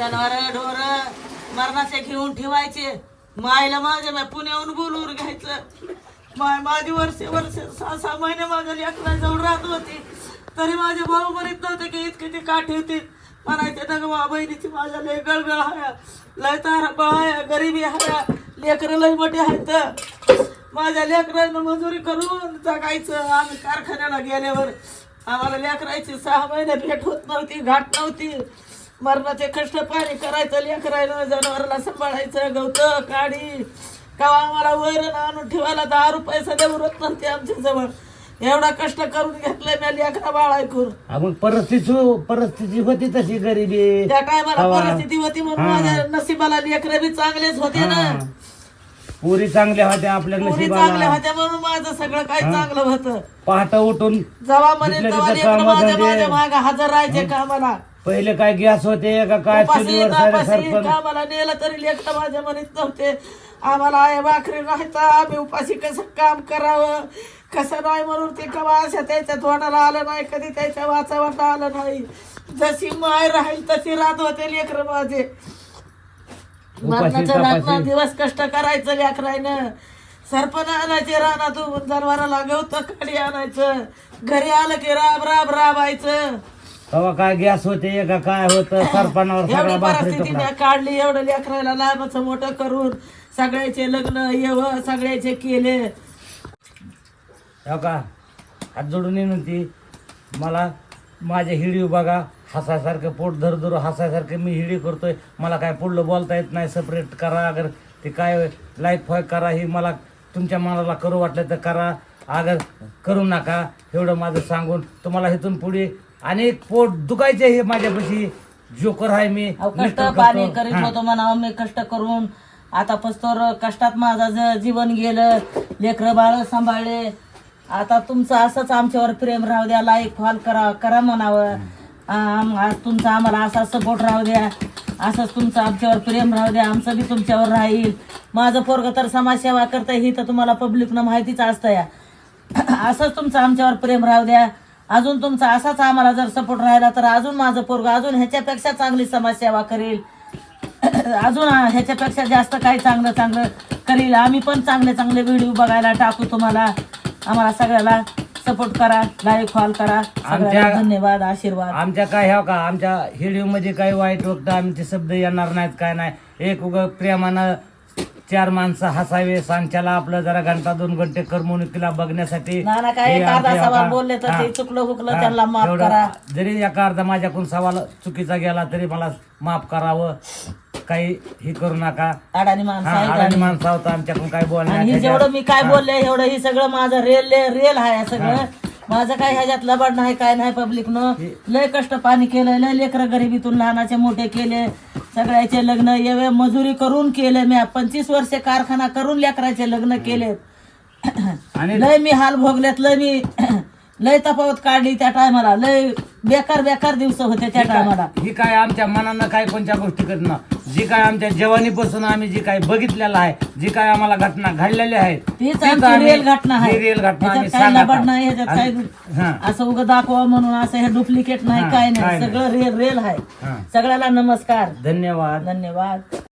जनावर ढोर मरणाचे घेऊन ठेवायचे. मायला माझ्या मी पुण्याहून बोलवून घ्यायचं. माय माझी वर्षे वर्षे सहा सहा महिने माझ्या लेकरा जवळ राहत होती. तरी माझे भाऊ म्हणत नव्हते की इतके ते का ठेवतील म्हणायचे ना ग बहिणीची माझ्या लय गळगळ हाया लय तारा बळाया गरिबी हाया लेकरं लय मोठे आहेत. माझ्या लेकरांना मजुरी करून जगायचं आम्ही कारखान्याला गेल्यावर. आम्हाला लेकरायची सहा महिने भेट होत नव्हती घाट नव्हती. मरणाचे कष्ट पाणी करायचं लेकरायला जनावराला सांभाळायचं गवत काडी. का आम्हाला वैरण आणून ठेवायला दहा रुपये सध्या उरत नव्हते आमच्या जवळ एवढा कष्ट करून घेतलंय मी लेकरा बाळ ऐकून. हा, मग परिस्थिती परिस्थिती होती तशी गरिबी. त्या टायमाला हवा. परिस्थिती होती म्हणून माझ्या नशिबाला लेकरं बी चांगलेच होते ना. हा. पुरी चांगल्या होत्या आपल्या पुरी चांगल्या नशिबाला होत्या म्हणून माझं सगळं काही चांगलं होतं. पहाट उठून जेव्हा म्हणे जिथल्या तेव्हा तिथं लेकरं माझ्या माझ्या मागे हजर राहायचे कामाला. पहिले काय गॅस होते का काय उपाशी चुलीवर सारे सरपण कामाला नेलं तरी लेकरं माझ्या म्हणत नव्हते. आम्हाला आहे भाकरी राहायचा आम्ही उपाशी कसं काम करावं? कसं नाही म्हणून ते कवा अशा त्याच्या तोंडाला आलं नाही कधी त्याच्या वाचावता आलं नाही. जशी माय राहील तशी राहत होते लेकर माझे. मरणाचं रात्र तापाशी. दिवस कष्ट करायचं लेकरायनं सरपण आणायचे रानातून जनावराला गवत काडी आणायचं. घरी आलं की राब राब राबायचं. तेव्हा काय गॅस होते का काय होतं? सरपणावर एवढी सगळा भाकरी परिस्थिती तुकडा मी काढली एवढं लेकरायला लहानाचं मोठं करून सगळ्याचे लग्न येव सगळ्याचे केले. हो का? हात जोडून विनंती मला माझे हिडीव बघा. हसायसारखं पोट धर धरू हसायसारखं मी हिडी करतोय. मला काय पुढलं बोलता येत नाही सेपरेट करा. अगर ते काय लाईक फॉय करा. ही मला तुमच्या मनाला करू वाटलं तर करा. अगर करू नका एवढं माझं सांगून तुम्हाला इथून पुढे अनेक पोट दुखायचे हे माझ्यापाशी. जोकर आहे मी अहो, कष्ट मिस्टर पाणी करतो. करीत हा. होतो म्हणा मी कष्ट करून आता पस्तोर कष्टात माझं ज- जीवन गेलं. लेकरं बाळ सांभाळले. आता तुमचं असंच आमच्यावर प्रेम राहू द्या लाईक फॉल करा करा म्हणावं. आम- आज तुमचा आम्हाला असा सपोर्ट राहू द्या. असंच तुमचं आमच्यावर प्रेम राहू द्या. आमचं बी तुमच्यावर राहील. माझं पोरग तर समाजसेवा करतंय ही तर तुम्हाला पब्लिकनं माहितीच असतं या. असंच तुमचं आमच्यावर प्रेम राहू द्या. अजून तुमचा असाच आम्हाला जर सपोर्ट राहिला तर अजून माझं पोरग अजून ह्याच्यापेक्षा चांगली समाजसेवा करेल. अजून ह्याच्यापेक्षा जास्त काही चांगलं चांगलं करील. आम्ही पण चांगले चांगले व्हिडिओ बघायला टाकू तुम्हाला. आम्हाला सगळ्याला सपोर्ट करा लाईक फॉल करा. आमच्या- धन्यवाद आशीर्वाद. आमच्या काय ह्या का? आमच्या हिडिओ मध्ये काही वाईट वक्त आमचे शब्द येणार नाहीत काय नाही. एक उग प्रेमानं चार माणसं हसावे सांच्याला आपलं जरा घंटा दोन घंटे करमणुकीला बघण्यासाठी नाना काय हे एक अर्धा आमचे सवाल आता- बोलले तर हा. ते चुकलं हुकलं हा, त्यांना माफ एवढं- करा. जरी एका अर्धा माझ्याकडून सवाल चुकीचा गेला तरी मला माफ करावं. काही हे करू नका. अडाणी माणसं हा अडाणी माणसं होतं आमच्याकडून काय आणि हे जेवढं मी काय बोलले एवढं ही सगळं माझं रेल रेल आहे सगळं. माझं काय ह्याच्यात लबाड नाही काय नाही पब्लिकनं लय कष्ट पाणी केलं लय लेकरं गरिबीतून लहानाचे मोठे केले. सगळ्याचे लग्न येवे मजुरी करून केले मी. पंचवीस वर्षे कारखाना करून लेकराचे लग्न केले. आणि लय मी हाल भोगलेत लय मी लय तफावत काढली त्या टायमाला लय बेकार बेकार दिवस होते त्या टायमाला. ही काय आमच्या मनानं काय कोणत्या गोष्टी करणं जी काय आमच्या जवानीपासून आम्ही जी काय बघितलेलं आहे जी काय आम्हाला घटना घडलेल्या आहेत तीच आमची आम्ही- रिअल घटना आहे. घटना आम्ही ह्याच्यात सांगत लबाड. नाही हा. असं उगं दाखवा म्हणून असं हे डुप्लिकेट नाही हा, काय काय नाही. नाही. सगळं रिअल रिअल आहे. हा. सगळ्याला नमस्कार. धन्यवाद. धन्यवाद.